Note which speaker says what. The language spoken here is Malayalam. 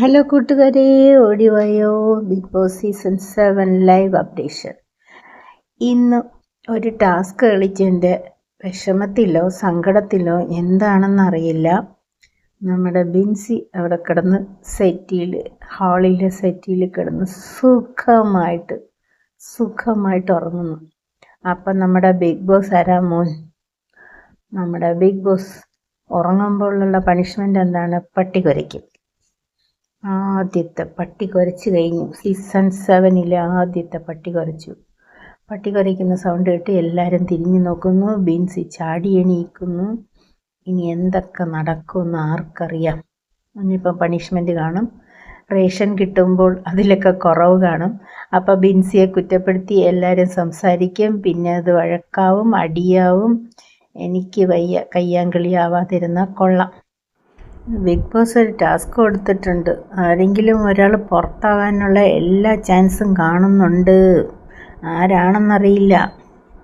Speaker 1: ഹലോ കൂട്ടുകാരെ. ഓടിവയോ. Big Boss season seven live updation ഇന്ന് ഒരു ടാസ്ക് കളിച്ചതിന്റെ വിഷമത്തിലോ സങ്കടത്തിലോ എന്താണെന്നറിയില്ല. നമ്മുടെ ബിൻസി അവിടെ കിടന്ന് സെറ്റിയിൽ ഹാളിലെ സെറ്റിയിൽ കിടന്ന് സുഖമായിട്ട് സുഖമായിട്ട് ഉറങ്ങുന്നു. അപ്പം നമ്മുടെ ബിഗ് ബോസ് ആരാ മോൻ? നമ്മുടെ ബിഗ് ബോസ് ഉറങ്ങുമ്പോഴുള്ള പണിഷ്മെന്റ് എന്താണ്? പട്ടി കുരയ്ക്കും. ആദ്യത്തെ പട്ടി കുരച്ച് കഴിഞ്ഞു. സീസൺ സെവനിലെ ആദ്യത്തെ പട്ടി കുരച്ചു. പട്ടി കുരയ്ക്കുന്ന സൗണ്ട് കേട്ട് എല്ലാവരും തിരിഞ്ഞു നോക്കുന്നു. ബീൻസി ചാടി എണീക്കുന്നു. ഇനി എന്തൊക്കെ നടക്കുമെന്ന് ആർക്കറിയാം. ഇനിയിപ്പം പണിഷ്മെന്റ് കാണും. റേഷൻ കിട്ടുമ്പോൾ അതിലൊക്കെ കുറവ് കാണും. അപ്പോൾ ബിൻസിയെ കുറ്റപ്പെടുത്തി എല്ലാവരും സംസാരിക്കും. പിന്നെ അത് വഴക്കാവും അടിയാവും. എനിക്ക് വയ്യ കയ്യാങ്കളിയാവാതിരുന്നാൽ കൊള്ളാം. ബിഗ് ബോസ് ഒരു ടാസ്ക് കൊടുത്തിട്ടുണ്ട്. ആരെങ്കിലും ഒരാൾ പുറത്താകാനുള്ള എല്ലാ ചാൻസും കാണുന്നുണ്ട്. ആരാണെന്നറിയില്ല.